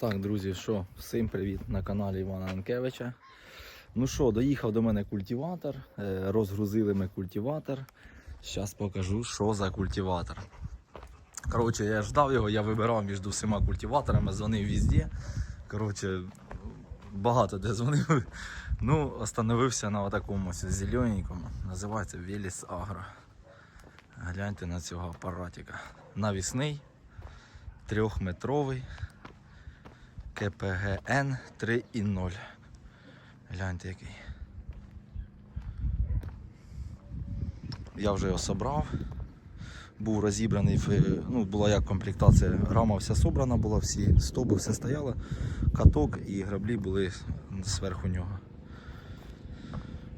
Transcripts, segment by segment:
Так, друзі, що, всім привіт на каналі Івана Анкевича. Ну що, доїхав до мене культиватор, е, розгрузили ми культиватор. Зараз покажу, що за культиватор. Коротше, я ждав його, я вибирав між всіма культиваторами, дзвонив везде. Коротше, багато де дзвонив. Ну, остановився на такому зелененькому. Називається Веліс Агро. Гляньте на цього апаратика. Навісний, трьохметровий. КПГН 3.0. Гляньте який. Я вже його собрав. Був розібраний, ну, була як комплектація, рама вся собрана була, всі стоби, все стояло, каток і граблі були зверху нього.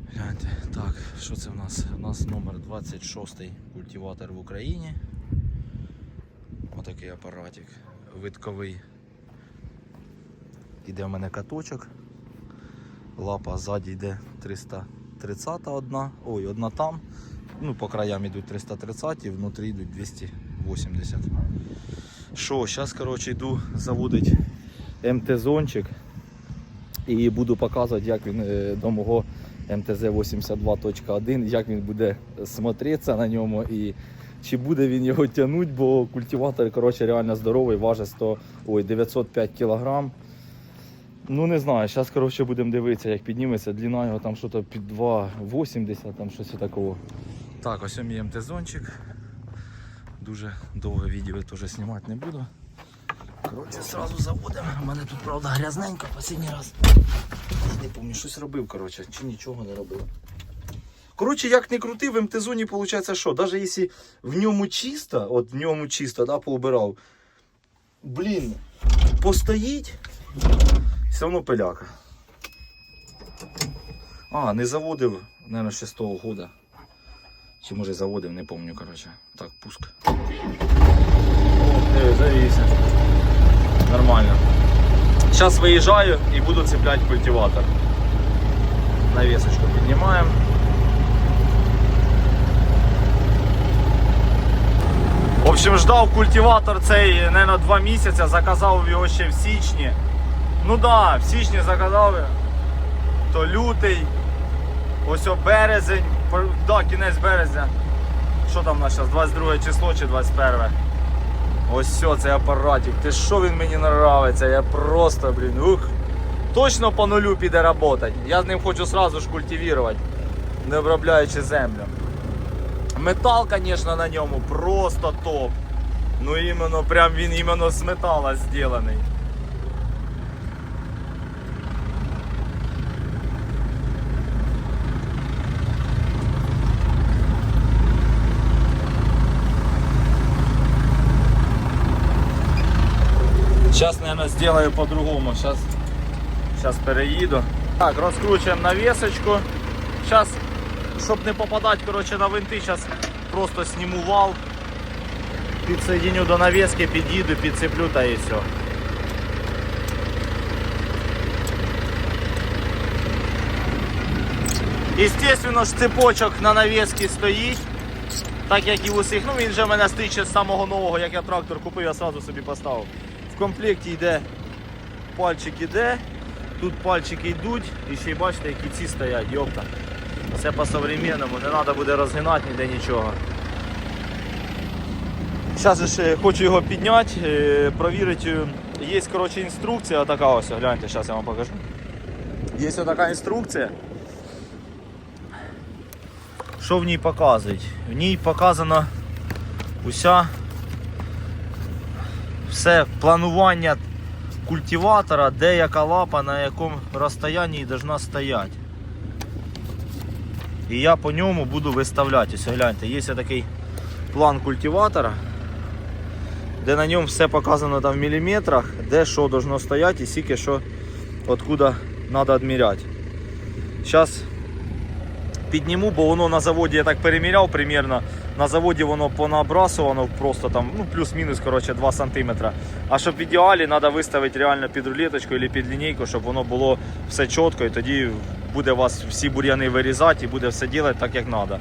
Гляньте, так, що це в нас? У нас номер 26 культиватор в Україні. Отакий апаратик. Витковий Іде в мене каточок. Лапа ззаді йде 330 одна. Ой, одна там. Ну, по краям йдуть 330 і внутрі йдуть 280. Що, зараз, коротше, йду заводить МТ-зончик і буду показувати, як він е, до мого МТЗ-82.1, як він буде смотреться на ньому і чи буде він його тягнути, бо культиватор коротше, реально здоровий, важить 100, ой, 905 кг. Ну не знаю, зараз коротше будемо дивитися, як підніметься. Длина його там щось під 2,80, там щось такого. Так, ось мій МТ-зончик. Дуже довго відео теж знімати не буду. Коротше, зразу заводимо. У мене тут, правда, грязненько останній раз. Не пам'ятаю, щось робив, коротше, чи нічого не робив. Коротше, як не крути, в МТ-зоні виходить, що? Навіть якщо в ньому чисто, от в ньому чисто, да, поубирав, блін, постоїть, все одно пиляка. А, не заводив, мабуть, з того года. Чи може заводив, не пам'ятаю, коротше. Так, пуск. О, диви, завівся. Нормально. Зараз виїжджаю і буду цепляти культиватор. Навісочку піднімаємо. В общем, ждав культиватор цей не два місяці, заказав його ще в січні. Ну да, в січні заказав, то лютий, ось о березень, да, кінець березня. Що там у нас зараз, 22 число чи 21? Ось все, цей апаратик. Ти що він мені нравиться? Я просто, блін, ух. Точно по нулю піде працювати. Я з ним хочу сразу ж культивувати, не обробляючи землю. Метал, звісно, на ньому просто топ. Ну іменно, прям він іменно з металу зроблений. Сейчас, наверное, сделаю по-другому. Сейчас, сейчас переїду. Так, розкручуємо навісочку. Сейчас, щоб не попадати короче, на винти, зараз просто сніму вал. Підсоединю до навіски, під'їду, підцеплю та і все. Естественно ж цепочок на навіски стоїть. Так як і в усіх. Ну він же в мене ще з самого нового, як я трактор купив, я одразу собі поставив. Комплекті йде пальчик іде, тут пальчики йдуть, і ще й бачите, які ці стоять, йопта. Все по-современному, не треба буде розгинати ніде нічого. Зараз ще хочу його підняти, е, провірити. Є коротше, інструкція така ось, гляньте, зараз я вам покажу. Є ось така інструкція. Що в ній показують? В ній показано уся все планування культиватора, де яка лапа, на якому розстоянні повинна стояти. І я по ньому буду виставляти. Ось гляньте, є такий план культиватора, де на ньому все показано там в міліметрах, де що должно стояти і скільки що откуда треба відміряти. Зараз підніму, бо воно на заводі я так переміряв примірно. На заводі воно понабрасувано просто там, ну плюс-мінус коротше, 2 см. А щоб в ідеалі треба виставити реально під рулеточку або під лінійку, щоб воно було все чітко і тоді буде вас всі бур'яни вирізати і буде все робити так, як треба.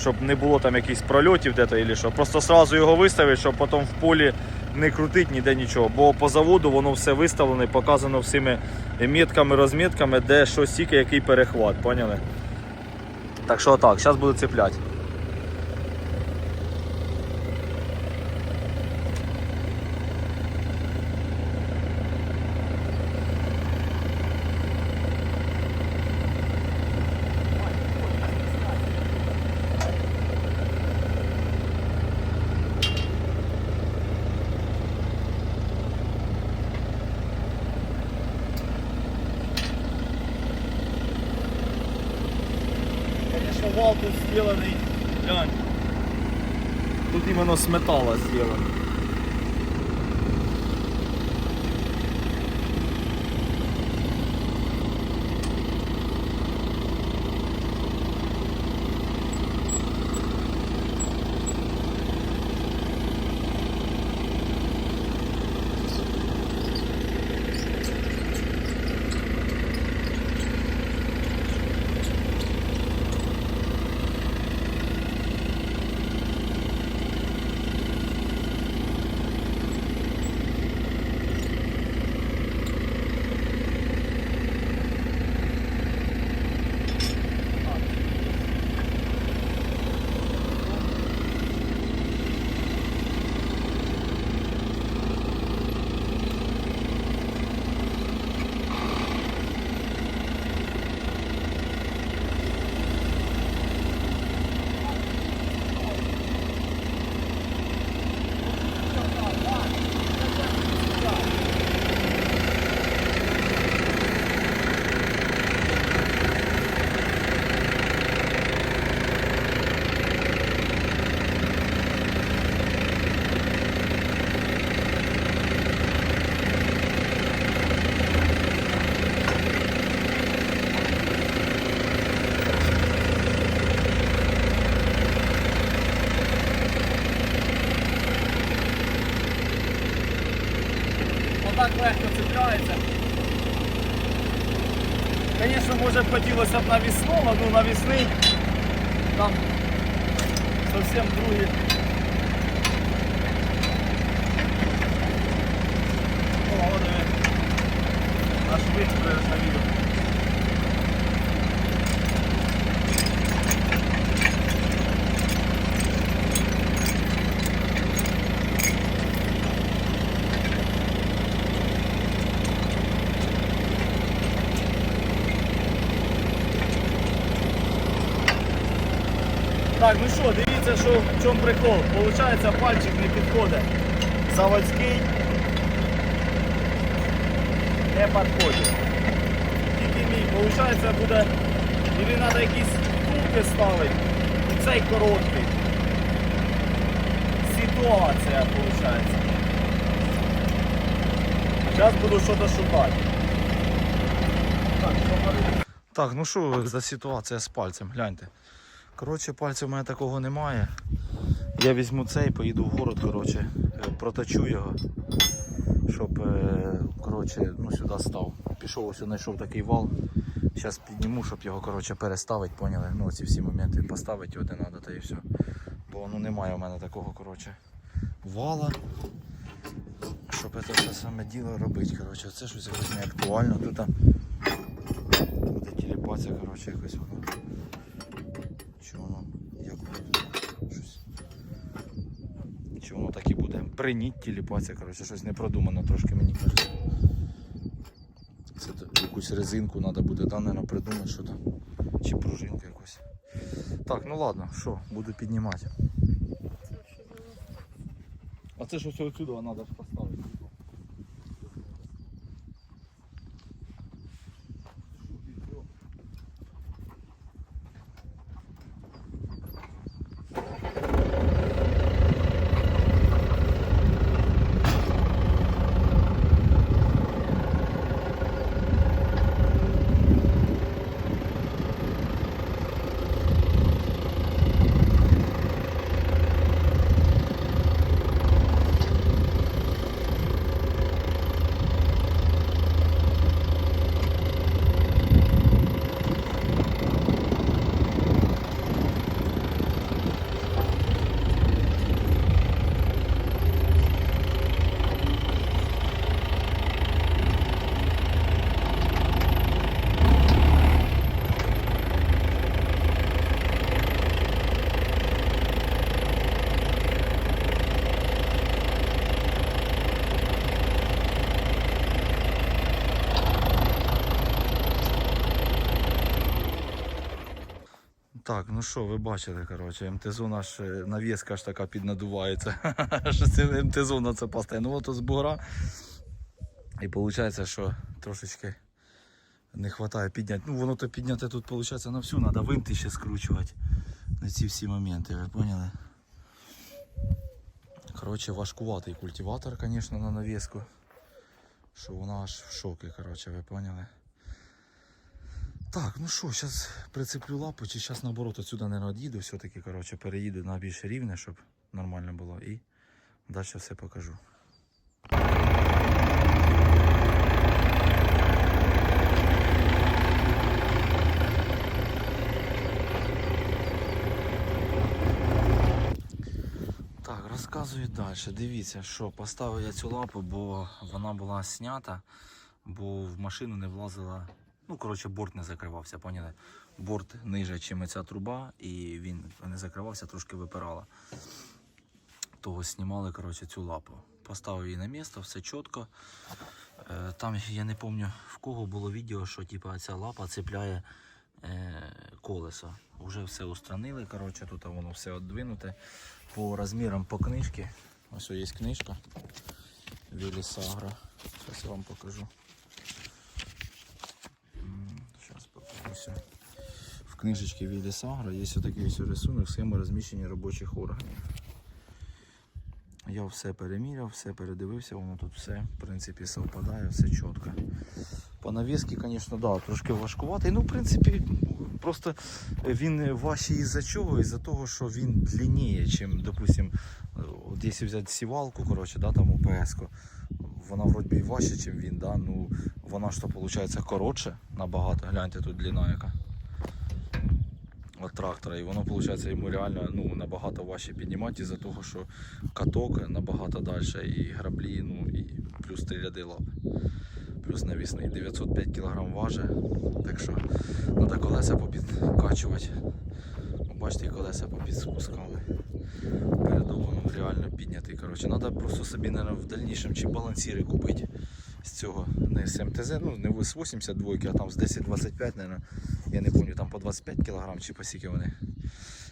Щоб не було там якихось прольотів де-то або що. Просто одразу його виставити, щоб потім в полі не крутити ніде нічого, бо по заводу воно все виставлено, показано всіми мітками, розмітками, де що стільки, який перехват, поняли? Так що так, зараз буду цепляти. сделанный, глянь. Тут именно с металла сделан. Отак легко цепляється. Звісно, може б хотілося б навісного, але навісний там зовсім другі. Аж витреш на відео. Так, ну що, дивіться, що в чому прикол. Получається, пальчик не підходить. Заводський не підходить. Тільки мій. Получається, буде. Или треба якісь втулки ставити. Цей короткий. Ситуація виходить. Зараз буду щось шукати. Так, ну що за ситуація з пальцем, гляньте. Коротше, пальця в мене такого немає. Я візьму цей, поїду в город, коротше, е, проточу його, щоб е, коротше, ну, сюди став. Пішов ось знайшов такий вал. Зараз підніму, щоб його коротше, переставити, поняли? Ну, ці всі моменти поставити його де треба, та і все. Бо ну, немає у мене такого коротше, вала. Щоб це все саме діло робити. Коротше, це щось якось не актуально. Тут буде коротше, якось воно. Чи воно як воно щось. Чи воно так і буде? Приніть коротше, щось не продумано трошки мені кажеться. Це якусь резинку треба буде да, наверно, придумати, що там. Чи пружинку якусь. Так, ну ладно, що, буду піднімати. А це ж ось отсюди треба Так, ну що, ви бачили, коротше, МТ-зона ж е, навіска ж така піднадувається. що це МТ-зона це постійно. Ну от з бугра. І виходить, що трошечки не вистачає підняти. Ну воно то підняти тут виходить на всю, треба винти ще скручувати. На ці всі моменти, ви поняли? Коротше, важкуватий культиватор, звісно, на навіску. Що вона аж в шокі, коротше, ви поняли? Так, ну що, зараз прицеплю лапу, чи зараз наоборот отсюди не від'їду, все-таки коротше, переїду на більш рівне, щоб нормально було. І далі все покажу. Так, розказую далі. Дивіться, що поставив я цю лапу, бо вона була снята, бо в машину не влазила. Ну, коротше, борт не закривався, поняли? Борт ниже, ніж ця труба, і він не закривався, трошки випирала. Того знімали коротше, цю лапу. Поставив її на місце, все чітко. Е, Там я не пам'ятаю в кого було відео, що типа, ця лапа цепляє е, колесо. Уже все устранили. Коротше, тут воно все віддвинуте. По розмірам по книжці. Ось є книжка. Велісагра. Зараз я вам покажу. Зараз покажуся. В книжечці Велісагра є такий ось рисунок схема розміщення робочих органів. Я все переміряв, все передивився, воно тут все, в принципі, совпадає, все чітко. По навіски, звісно, да, трошки важкуватий. Ну, в принципі, просто він важчий із-за чого? Із-за того, що він длинніє, чим, допустим, от якщо взяти сівалку, коротше, да, там УПС, вона вроді і важче, ніж він, да, ну вона ж то виходить коротше набагато. Гляньте тут длина яка. Трактора, і воно виходить йому реально ну, набагато важче піднімати із-за того, що каток набагато далі, і граблі, ну і плюс три ряди лап. Плюс навісний 905 кг важить. Так що треба колеса попідкачувати. Бачите, колеса попідспускали. Передову ну, реально піднятий. Коротше, треба просто собі наверное, в дальнішому чи балансіри купити з цього. Не з МТЗ, ну не з 82, а там з 10-25, наверное. Я не пам'ятаю, там по 25 кг чи по скільки вони.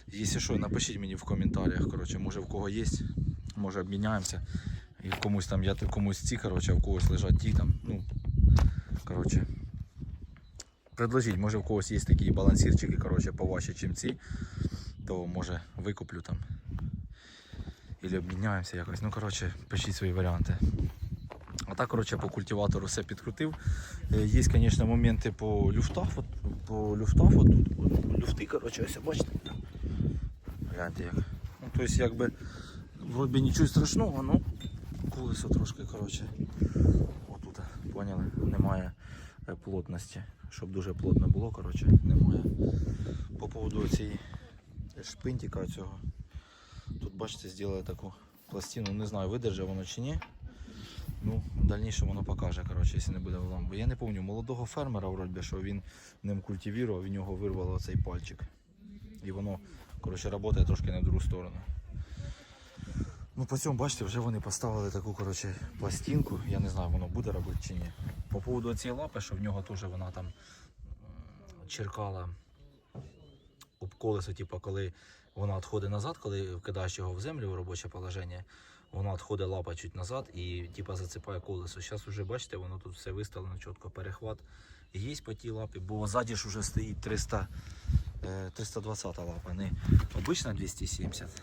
Якщо що, напишіть мені в коментарях, коротше, може в кого є, може обміняємося. І комусь там, я комусь ці, коротше, а в когось лежать ті там. Ну, коротше. Предложіть, може в когось є такі балансірчики, коротше, поважче, ніж ці, то може викуплю там. Ілі обміняємося якось. Ну, коротше, пишіть свої варіанти. А так, коротше, по культиватору все підкрутив. Е, Є, звісно, моменти по люфтах. От, по люфтах, от от, люфти, коротше, ось бачите. Гляньте як. Ну, тобто, якби, вроді нічого страшного, ну колесо трошки, коротше, отут, поняли, немає е, плотності. Щоб дуже плотно було, коротше, немає. По поводу цієї шпинтика цього. Тут, бачите, зробили таку пластину, не знаю, видержи воно чи ні. Ну, в дальнішому воно покаже, коротше, якщо не буде вламу. Я не пам'ятаю, молодого фермера, вроді, що він ним культивував, в нього вирвало цей пальчик. І воно, коротше, працює трошки не в другу сторону. Ну, по цьому, бачите, вже вони поставили таку, коротше, пластинку. Я не знаю, воно буде робити чи ні. По поводу цієї лапи, що в нього теж вона там черкала об колесо, типу, коли вона відходить назад, коли вкидаєш його в землю в робоче положення, вона відходить лапа чуть назад і типу, засипає колесо. Зараз вже бачите, воно тут все виставлено чітко, перехват є по тій лапі, бо ззаді ж вже стоїть 300, е, 320 лапа, не обична 270.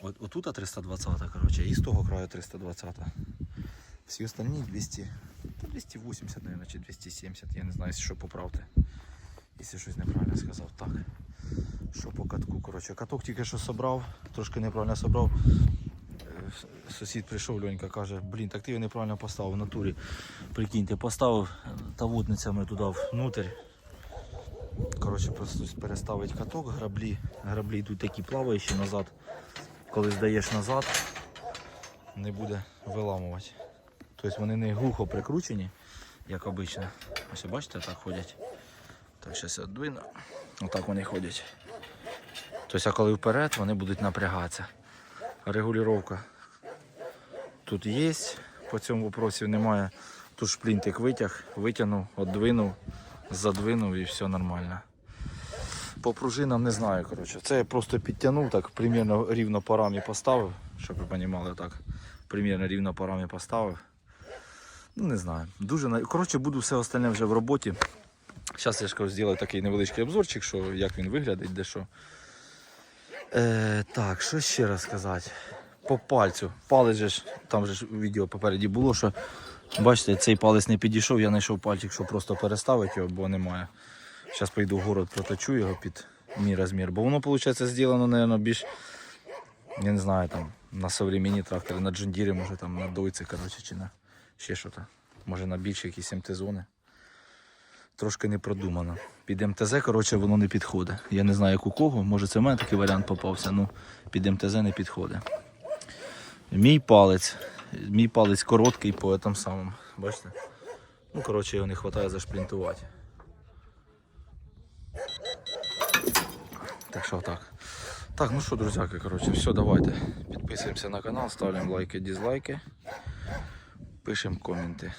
От, отут 320, коротше, і з того краю 320. Всі остальні 200, 280, мабуть, чи 270, я не знаю, що поправте. Якщо щось неправильно сказав, так. Що по катку, коротше, каток тільки що собрав, трошки неправильно собрав. Е, Сусід прийшов, Льонька каже, блін, так ти його неправильно поставив в натурі. Прикиньте, поставив та водницями туди внутрь. Коротше, просто переставить каток, граблі. Граблі йдуть такі плаваючі назад. Коли здаєш назад, не буде виламувати. Тобто вони не глухо прикручені, як обично. Ось бачите, так ходять. Так, зараз я двину. Отак вони ходять. Тобто, коли вперед, вони будуть напрягатися. Регулювання тут є, по цьому вопросі немає. Тут шплінтик витяг, витягнув, одвинув, задвинув і все нормально. по пружинам не знаю. Коротше. Це я просто підтягнув, так примірно рівно по поставив, щоб ви розуміли, так. Примірно рівно по поставив. Ну, не знаю. Дуже Коротше, буду все остальне вже в роботі. Зараз я ж кажу, зроблю такий невеличкий обзорчик, що, як він виглядить, де що. Е, так, що ще раз сказати? По пальцю. Палець же ж, там же ж відео попереді було, що бачите, цей палець не підійшов, я знайшов пальчик, щоб просто переставити його, бо немає. Зараз поїду в город, проточу його під мій розмір. Бо воно, виходить, зроблено, мабуть, більш, я не знаю, там, на современні трактори, на джундірі, може там на дойці, коротше, чи на ще щось. Може на більші якісь МТ-зони. Трошки не продумано. Під МТЗ, коротше, воно не підходить. Я не знаю, як у кого. Може, це в мене такий варіант попався, ну під МТЗ не підходить. Мій палець. Мій палець короткий по тому самому. Бачите? Ну, коротше, його не вистачає зашплінтувати. Так що так. Так, ну що, друзяки, коротше, все, давайте. Підписуємося на канал, ставимо лайки, дизлайки, пишемо коменти.